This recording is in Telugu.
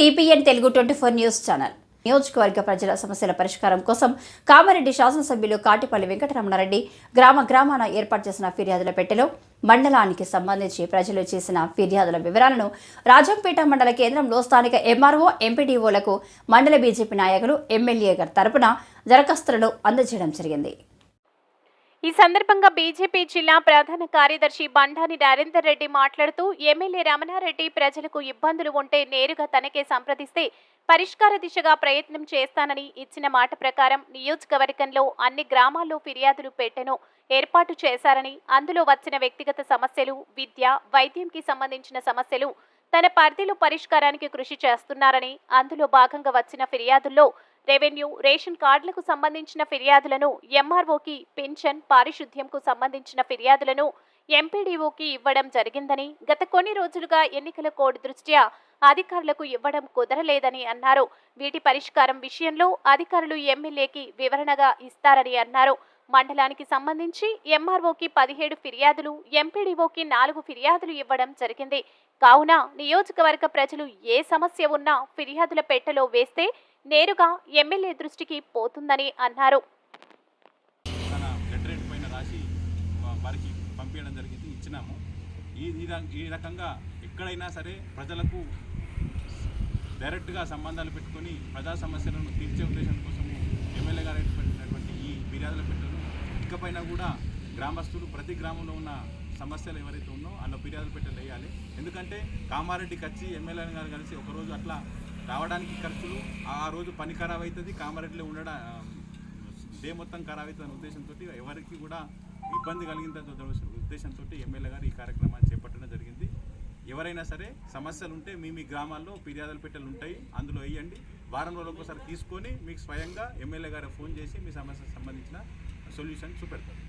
TPN Telugu twenty four news channel. నియోజకవర్గ ప్రజల సమస్యల పరిష్కారం కోసం కామారెడ్డి శాసనసభ్యులు కాటిపల్లి వెంకటరమణారెడ్డి గ్రామ గ్రామాన ఏర్పాటు చేసిన ఫిర్యాదుల పెట్టెలో మండలానికి సంబంధించి ప్రజలు చేసిన ఫిర్యాదుల వివరాలను రాజంపేట మండల కేంద్రంలో స్థానిక ఎంఆర్ఓ ఎంపీడీఓలకు మండల బీజేపీ నాయకులు ఎమ్మెల్యే గారి తరపున దరఖాస్తులను అందజేయడం జరిగింది. ఈ సందర్భంగా బీజేపీ జిల్లా ప్రధాన కార్యదర్శి బండాని నరేందర్ రెడ్డి మాట్లాడుతూ ఎమ్మెల్యే రమణారెడ్డి ప్రజలకు ఇబ్బందులు ఉంటే నేరుగా తనకే సంప్రదిస్తే పరిష్కార దిశగా ప్రయత్నం చేస్తానని ఇచ్చిన మాట ప్రకారం నియోజకవర్గంలో అన్ని గ్రామాల్లో ఫిర్యాదులు పెట్టెను ఏర్పాటు చేశారని అందులో వచ్చిన వ్యక్తిగత సమస్యలు విద్య వైద్యంకి సంబంధించిన సమస్యలు తన పరిధిలో పరిష్కారానికి కృషి చేస్తున్నారని అందులో భాగంగా వచ్చిన ఫిర్యాదుల్లో రెవెన్యూ రేషన్ కార్డులకు సంబంధించిన ఫిర్యాదులను ఎంఆర్ఓకి పెన్షన్ పారిశుద్ధ్యంకు సంబంధించిన ఫిర్యాదులను ఎంపీడీఓకి ఇవ్వడం జరిగిందని గత కొన్ని రోజులుగా ఎన్నికల కోడ్ దృష్ట్యా అధికారులకు ఇవ్వడం కుదరలేదని అన్నారు. వీటి పరిష్కారం విషయంలో అధికారులు ఎమ్మెల్యేకి వివరణగా ఇస్తారని అన్నారు. మండలానికి సంబంధించి ఎంఆర్ఓకి పదిహేడు ఫిర్యాదులు ఎంపీడీఓకి నాలుగు ఫిర్యాదులు ఇవ్వడం జరిగింది. కావున నియోజకవర్గ ప్రజలు ఏ సమస్య ఉన్నా ఫిర్యాదుల పెట్టెలో వేస్తే నేరుగా ఎమ్మెల్యే దృష్టికి పోతుందని అన్నారు. తన పైన రాసి వారికి పంపించడం జరిగింది ఇచ్చినాము. ఈ ఈ ఈ రకంగా ఎక్కడైనా సరే ప్రజలకు డైరెక్ట్గా సంబంధాలు పెట్టుకొని ప్రజా సమస్యలను తీర్చే ఉద్దేశం కోసము ఎమ్మెల్యే గారు ఏర్పడినటువంటి ఈ ఫిర్యాదుల పెట్టెను ఇకపైన కూడా గ్రామస్తులు ప్రతి గ్రామంలో ఉన్న సమస్యలు ఎవరైతే ఉన్నో అందులో ఫిర్యాదులు పెట్టెలు వేయాలి. ఎందుకంటే కామారెడ్డికి వచ్చి ఎమ్మెల్యే గారు కలిసి ఒకరోజు అట్లా రావడానికి ఖర్చులు ఆ రోజు పని ఖరాబ్ అవుతుంది కామారెడ్డిలో ఉండడం డే మొత్తం ఖరాబ్ అవుతుందనే ఉద్దేశంతో ఎవరికి కూడా ఇబ్బంది కలిగిందని ఉద్దేశంతో ఎమ్మెల్యే గారు ఈ కార్యక్రమాన్ని చేపట్టడం జరిగింది. ఎవరైనా సరే సమస్యలు ఉంటే మీ మీ గ్రామాల్లో ఫిర్యాదుల పెట్టెలు ఉంటాయి అందులో వేయండి. వారం రోజులు ఒకసారి తీసుకొని మీకు స్వయంగా ఎమ్మెల్యే గారు ఫోన్ చేసి మీ సమస్యకు సంబంధించిన సొల్యూషన్ చూపెడతారు.